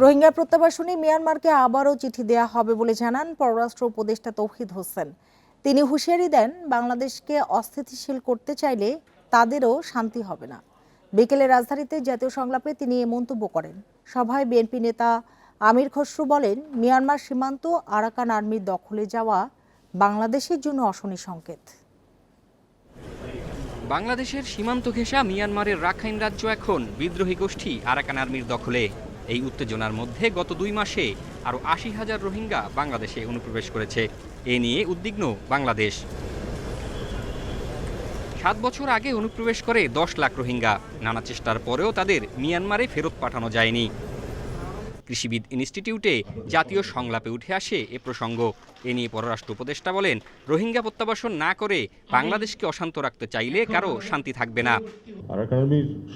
রোহিঙ্গা প্রত্যাবাসনে মিয়ানমারকে আবারও চিঠি দেয়া হবে বলে জানান পররাষ্ট্র উপদেষ্টা তৌহিদ হোসেন। তিনি হুঁশিয়ারি দেন, বাংলাদেশকে অস্থিতিশীল করতে চাইলে তাদেরও শান্তি হবে না। বিকেলে রাজধানীতে জাতীয় সংলাপে তিনি এ মন্তব্য করেন। সভায় বিএনপি নেতা আমির খসরু বলেন, মিয়ানমার সীমান্ত আরাকান আর্মির দখলে যাওয়া বাংলাদেশের জন্য অশনি সংকেত। বাংলাদেশের সীমান্ত ঘেঁষা মিয়ানমারের রাখাইন রাজ্য এখন বিদ্রোহী গোষ্ঠী আরাকান আর্মির দখলে। এই উত্তেজনার মধ্যে গত দুই মাসে আরও আশি হাজার রোহিঙ্গা বাংলাদেশে অনুপ্রবেশ করেছে। এ নিয়ে উদ্বিগ্ন বাংলাদেশ। সাত বছর আগে অনুপ্রবেশ করে দশ লাখ রোহিঙ্গা। নানা চেষ্টার পরেও তাদের মিয়ানমারে ফেরত পাঠানো যায়নি। কৃষিবিদ ইনস্টিটিউটে জাতীয় সংলাপে উঠে আসে এ প্রসঙ্গ। এ নিয়ে পররাষ্ট্র উপদেষ্টা বলেন, রোহিঙ্গা প্রত্যাবাসন না করে বাংলাদেশকে অশান্ত রাখতে চাইলে কারও শান্তি থাকবে না।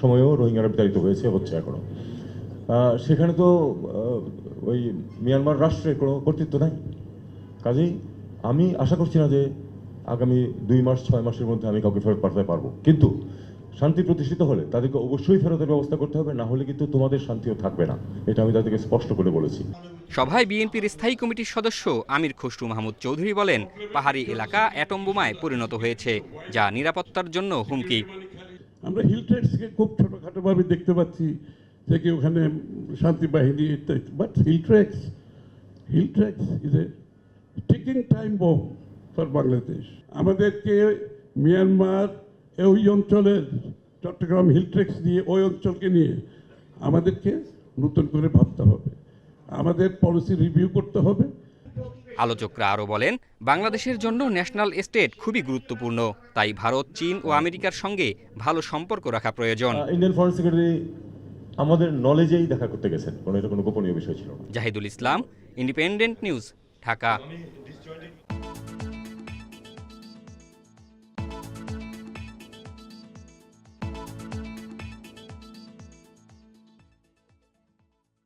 সময়ও রোহিঙ্গারা বিতাড়িত হয়েছে, হচ্ছে এখনও। সেখানে তো ওই মিয়ানমার রাষ্ট্রের কোনো কর্তৃত্ব নাই। কাজেই আমি আশা করছি না যে আগামী দুই মাস ছয় মাসের মধ্যে আমি কাউকে ফেরত পাঠাতে পারব। কিন্তু শান্তি প্রতিষ্ঠিত হলে তাদেরকে অবশ্যই ফেরতের ব্যবস্থা করতে হবে না হলে কিন্তু তোমাদের শান্তিও থাকবে না। এটা আমি তাদেরকে স্পষ্ট করে বলেছি। সভায় বিএনপির স্থায়ী কমিটির সদস্য আমির খসরু মাহমুদ চৌধুরী বলেন পাহাড়ি এলাকা অ্যাটম বোমায় পরিণত হয়েছে যা নিরাপত্তার জন্য হুমকি। আমরা হিল ট্রেক্সকে খুব ছোটোখাটোভাবে দেখতে পাচ্ছি। যে কি ওখানে শান্তি বাহিনী ইত্যাদি but hill tracts hill tracts is a ticking time bomb for Bangladesh আমাদেরকে মিয়ানমার ওই অঞ্চলের চট্টগ্রাম হিল ট্রেক্স নিয়ে ওই অঞ্চলকে নিয়ে আমাদেরকে নতুন করে ভাবতে হবে। আমাদের পলিসি রিভিউ করতে হবে। আলোচকরা আরও বলেন বাংলাদেশের জন্য ন্যাশনাল এস্টেট খুবই গুরুত্বপূর্ণ। তাই ভারত চীন ও আমেরিকার সঙ্গে ভালো সম্পর্ক রাখা প্রয়োজন। ইন্ডিয়ান ফরেন সেক্রেটারি আমাদের নলেজেই দেখা করতে গেছেন। কোনো এটা কোনো গোপনীয় বিষয় ছিল না। Zahidul Islam independent news Dhaka.